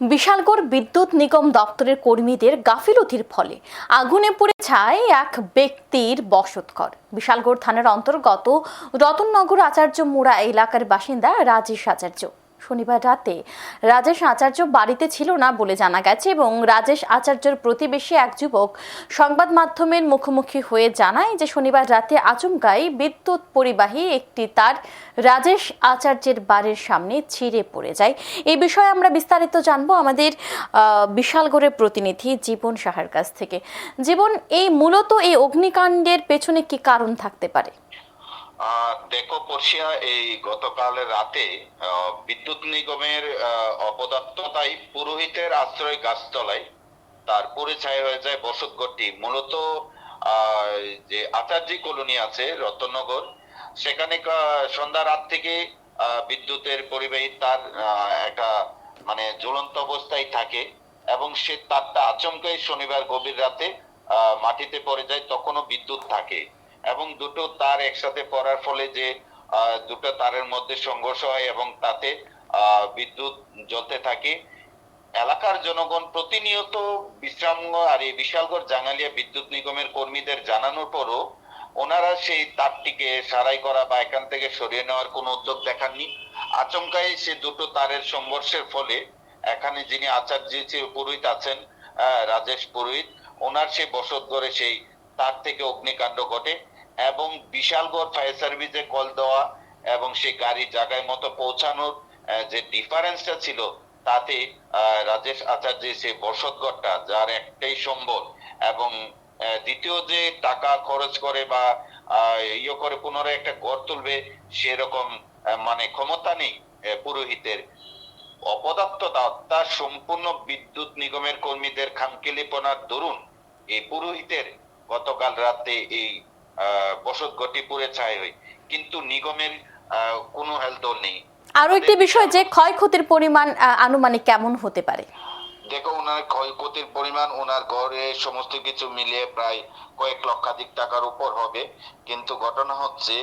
বিশালগড় বিদ্যুৎ নিগম দপ্তরের কর্মীদের গাফিলতির ফলে আগুনে পুড়ে ছায় এক ব্যক্তির বসতঘর। বিশালগড় থানার অন্তর্গত রতননগর আচার্য মোড়া এলাকার বাসিন্দা রাজেশ আচার্য। শনিবার রাতে। রাজেশ আচার্য বাড়িতে ছিল না বলে জানা গেছে এবং রাজেশ আচার্যর প্রতিবেশী এক যুবক সংবাদ মাধ্যমের মুখোমুখি হয়ে জানায় যে শনিবার রাতে আচমকাই বিদ্যুৎ পরিবাহী একটি তার রাজেশ আচার্যের বাড়ির সামনে ছিঁড়ে পড়ে যায়। এই বিষয়ে আমরা বিস্তারিত জানব আমাদের বিশালগড়ের প্রতিনিধি জীবন সাহার কাছ থেকে। জীবন, এই মূলত এই অগ্নিকাণ্ডের পেছনে কি কারণ থাকতে পারে? দেখো পর্ষিয়া এই গতকাল রাতে বিদ্যুৎ নিগমের অপদার্থতায় পুরোহিতের আশ্রয় গাছতলায় তার পুরে ছায় হয়ে যায় বসতঘরটি। মূলত যে আচার্য কলোনি আছে রতনগর সেখানে সন্ধ্যা রাত থেকে বিদ্যুতের পরিবাহী তার একটা মানে জ্বলন্ত অবস্থায় থাকে এবং সে তারটা আচমকাই শনিবার গভীর রাতে মাটিতে পড়ে যায়, তখনও বিদ্যুৎ থাকে। এবং দুটো তার একসাথে পড়ার ফলে যে দুটো তারের মধ্যে সংঘর্ষ হয় এবং তাতে বিদ্যুৎ জ্বলতে থাকে। এলাকার জনগণ প্রতিনিয়ত বিশ্রাম আর এই বিশালগড় জাঙ্গালিয়া বিদ্যুৎ নিগমের কর্মীদের জানানোর পরও ওনারা সেই তারটিকে সারাই করা বা এখান থেকে সরিয়ে নেওয়ার কোনো উদ্যোগ দেখাননি। আচমকাই সে দুটো তারের সংঘর্ষের ফলে এখানে যিনি আচার্য পুরোহিত আছেন রাজেশ পুরোহিত, ওনার সেই বসত ঘরে সেই তার থেকে অগ্নিকাণ্ড ঘটে এবং বিশালগড় ফায়ার সার্ভিসে কল দেওয়া এবং সেই গাড়ি জায়গায় মতো পৌঁছানোর যে ডিফারেন্সটা ছিল, তাতে রাজেশ আচার্য সেই বসতঘরটা যার একটাই সম্বল এবং দ্বিতীয় যে টাকা খরচ করে বা ইয়ে করে পুনরায় একটা ঘর তুলবে, সেরকম মানে ক্ষমতা নেই পুরোহিতের। অপদার্থতা তার সম্পূর্ণ বিদ্যুৎ নিগমের কর্মীদের খামকেলিপনার দরুন এই পুরোহিতের গতকাল রাতে এই বসত পুড়ে ছাই হয়। কিন্তু নিগমের কোনো হেলদোল নেই। আরও একটি বিষয় যে ক্ষয়ক্ষতির পরিমাণ আনুমানিক কেমন হতে পারে? দেখো ওনার ক্ষয়ক্ষতির পরিমাণ ওনার ঘরে সমস্ত কিছু মিলিয়ে প্রায় কয়েক লক্ষাধিক টাকার উপর হবে। কিন্তু ঘটনা হচ্ছে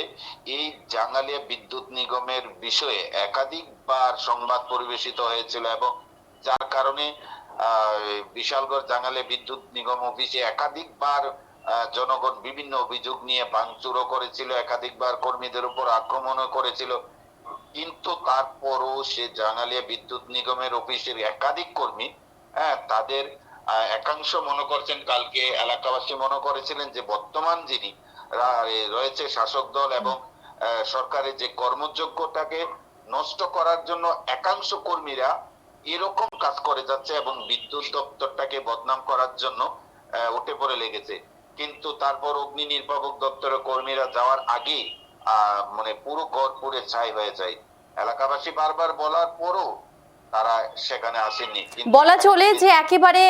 এই জাঙ্গালিয়া বিদ্যুৎ নিগমের বিষয়ে একাধিকবার সংবাদ পরিবেশিত হয়েছিল এবং যার কারণে আহ, বিশালগড় জাঙ্গালিয়া বিদ্যুৎ নিগম অফিসে একাধিকবার জনগণ বিভিন্ন অভিযোগ নিয়ে ভাঙচুরও করেছিল, একাধিকবার কর্মীদের উপর আক্রমণও করেছিল। কিন্তু তারপরও সে জাঙ্গালিয়া বিদ্যুৎ নিগমের অফিসের একাধিক কর্মী হ্যাঁ তাদের একাংশ মনে করছেন কালকে এলাকাবাসী মনে করেছিলেন যে বর্তমান যিনি রয়েছে শাসক দল এবং সরকারের যে কর্মযোগ্যটাকে নষ্ট করার জন্য একাংশ কর্মীরা এরকম কাজ করে যাচ্ছে এবং বিদ্যুৎ দপ্তরটাকে বদনাম করার জন্য উঠে পড়ে লেগেছে। কিন্তু তারপর অগ্নি নির্বাপক দপ্তরের কর্মীরা যাওয়ার আগে মানে পুরো ঘর পুড়ে ছাই হয়ে যায়। এলাকাবাসী বারবার বলার পরও তারা সেখানে কিন্তু- বলা চলে যে একেবারে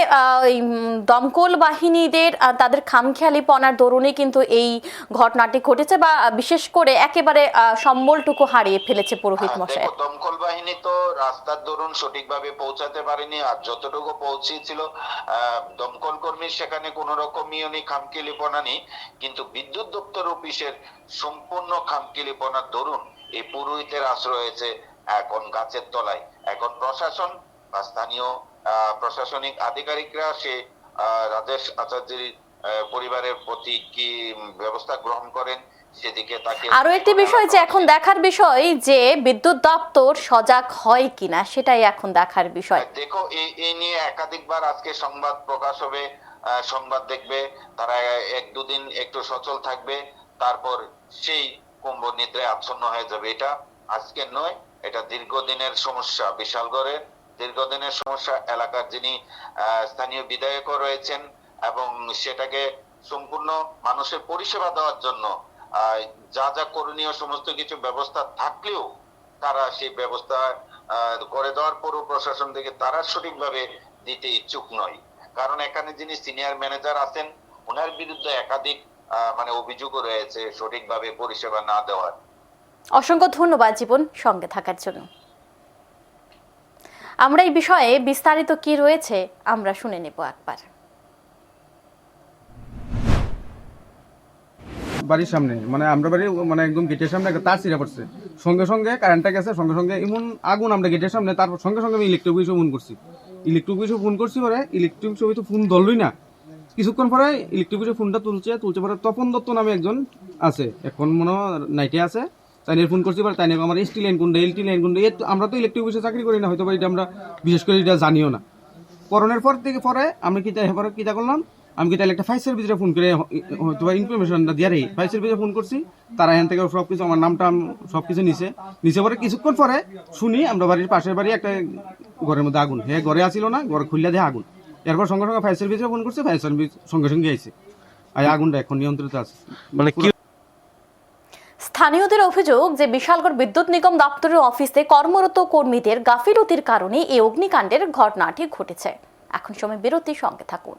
দমকল বাহিনীদের তাদের খামখেয়ালিপনার দরুনে কিন্তু এই ঘটনাটি ঘটেছে বা বিশেষ করে একেবারে সম্বলটুকু হারিয়ে ফেলেছে পুরোহিত মশাই। দমকল বাহিনী তো রাস্তার দরুন সঠিকভাবে পৌঁছাতে পারেনি আর যতটুকু পৌঁছেছিল দমকল কর্মী সেখানে কোন রকমই উনি খামকেলিপনা নেই। কিন্তু বিদ্যুৎ দপ্তর অফিসের সম্পূর্ণ খামকেলিপনার দরুন এই পুরোহিতের আশ্রয় হয়েছে এখন গাছের তলায়। এখন প্রশাসন বা স্থানীয় প্রশাসনিক আধিকারিকরা সে রাজেশ আচার্যের পরিবারের প্রতি কি ব্যবস্থা গ্রহণ করেন আরও একটি বিষয় যে এখন দেখার বিষয় যে বিদ্যুৎ দপ্তর সজাগ হয় কিনা সেটাই এখন দেখার বিষয়। দেখো এই নিয়ে একাধিকবার আজকে সংবাদ প্রকাশ হবে সংবাদ দেখবে তারা এক দুদিন একটু সচল থাকবে তারপর সেই কুম্ভ নিদ্রায় আচ্ছন্ন হয়ে যাবে। এটা আজকে নয় এটা দীর্ঘদিনের সমস্যা। বিশালগড়ের দীর্ঘদিনের সমস্যা এলাকার যিনি স্থানীয় বিধায়কও রয়েছেন এবং সেটাকে সম্পূর্ণ মানুষের পরিষেবা দেওয়ার জন্য যা যা করণীয় সমস্ত কিছু ব্যবস্থা থাকলেও তারা সেই ব্যবস্থা করে দেওয়ার পরও প্রশাসন থেকে তারা সঠিকভাবে দিতে ইচ্ছুক নয়। কারণ এখানে যিনি সিনিয়র ম্যানেজার আছেন ওনার বিরুদ্ধে একাধিক মানে অভিযোগও রয়েছে সঠিকভাবে পরিষেবা না দেওয়ার। অসংখ্য ধন্যবাদ জীবন সঙ্গে থাকার জন্য। আমরা এই বিষয়ে বিস্তারিত কি রয়েছে, আমরা শুনে নেব একবার। বাড়ির সামনে মানে আমরা বাড়ির মানে একদম গেটের সামনে একটা তার ছিঁড়ে পড়ছে। সঙ্গে সঙ্গে কারেন্টটা গেছে, সঙ্গে সঙ্গে এমন আগুন আমরা গেটের সামনে তারপর সঙ্গে সঙ্গে আমি ইলেকট্রিক অফিসে ফোন করছি। ইলেকট্রিক অফিসে ফোন করছি পরে ইলেকট্রিক অফিসে ফোন ধরলই না। কিছুক্ষণ পরে ইলেকট্রিক অফিসে ফোনটা তুলছে তুলছে পরে তপন দত্ত নামে একজন আছে। এখন মনে নাইটে আছে। তাই ফোন করছি পরে তাই আমার এসটি লাইন কোনটা এলটি লাইন কোনটা আমরা তো ইলেকট্রিক অফিসে চাকরি করি না, হয়তো এটা আমরা বিশেষ করে এটা জানিও না। করোনার পর থেকে পরে আমি কি তাই পরে কিটা করলাম, আমি কি তাহলে একটা ফায়ার সার্ভিসে ফোন করে হয়তো বা ইনফরমেশনটা দিয়ে রে। ফায়ার সার্ভিসে ফোন করছি, তারা এখান থেকে সব কিছু আমার নামটা সব কিছু নিছে। নিচে পরে কিছুক্ষণ পরে শুনি আমরা বাড়ির পাশের বাড়ি একটা ঘরের মধ্যে আগুন। হ্যাঁ ঘরে আসিল না, ঘরে খুললে দেয় আগুন। এরপর সঙ্গে সঙ্গে ফায়ার সার্ভিসে ফোন করছে ফায়ার সার্ভিস সঙ্গে সঙ্গে আইছে। আর আগুনটা এখন নিয়ন্ত্রিত আছে। মানে কি স্থানীয়দের অভিযোগ যে বিশালগড় বিদ্যুৎ নিগম দপ্তরের অফিসে কর্মরত কর্মীদের গাফিলতির কারণে এই অগ্নিকাণ্ডের ঘটনাটি ঘটেছে। এখন সময় বিরতির সঙ্গে থাকুন।